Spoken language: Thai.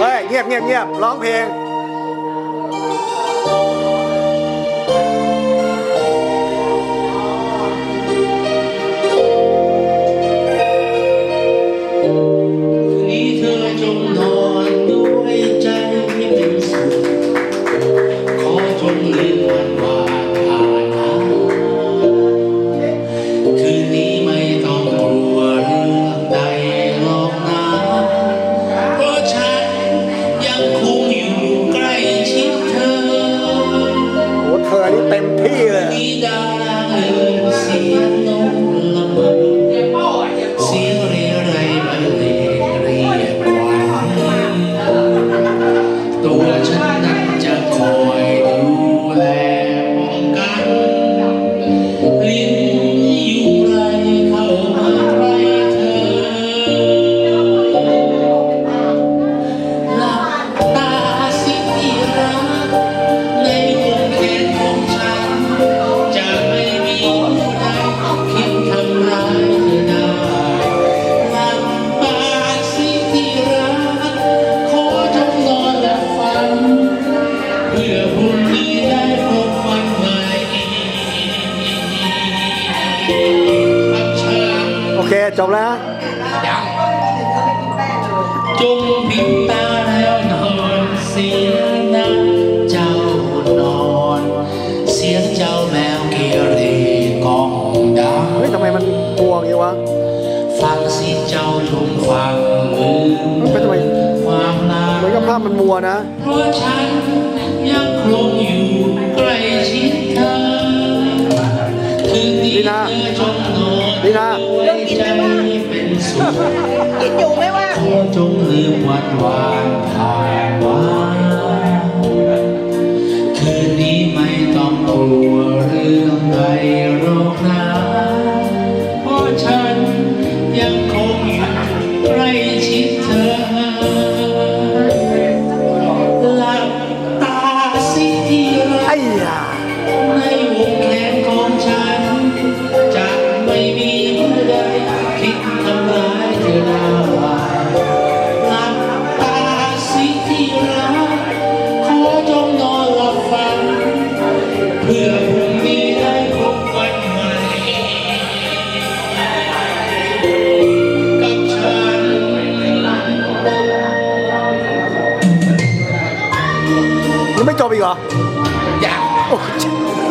เฮ้ยเงียบเงียบเงียบร้องเพลง จบแล้วยังจงปิดตาแล้วนอนเสียนะเจ้านอน เสียงเจ้าแมวเกเรกองดังเฮ้ยทำไมมันพวงอย่างวะฟังสิเจ้าจงฟังมือเป็นทำไมความรักเหมือนกับภาพมันมัวนะเพราะฉันยังคงอยู่ใกล้ชิดเธอคืนนี้เธอจงนอนดีนะ กินอยู่ไม่ว่า จงลืมวันวานผ่านวัน 你们找不着？呀，我去。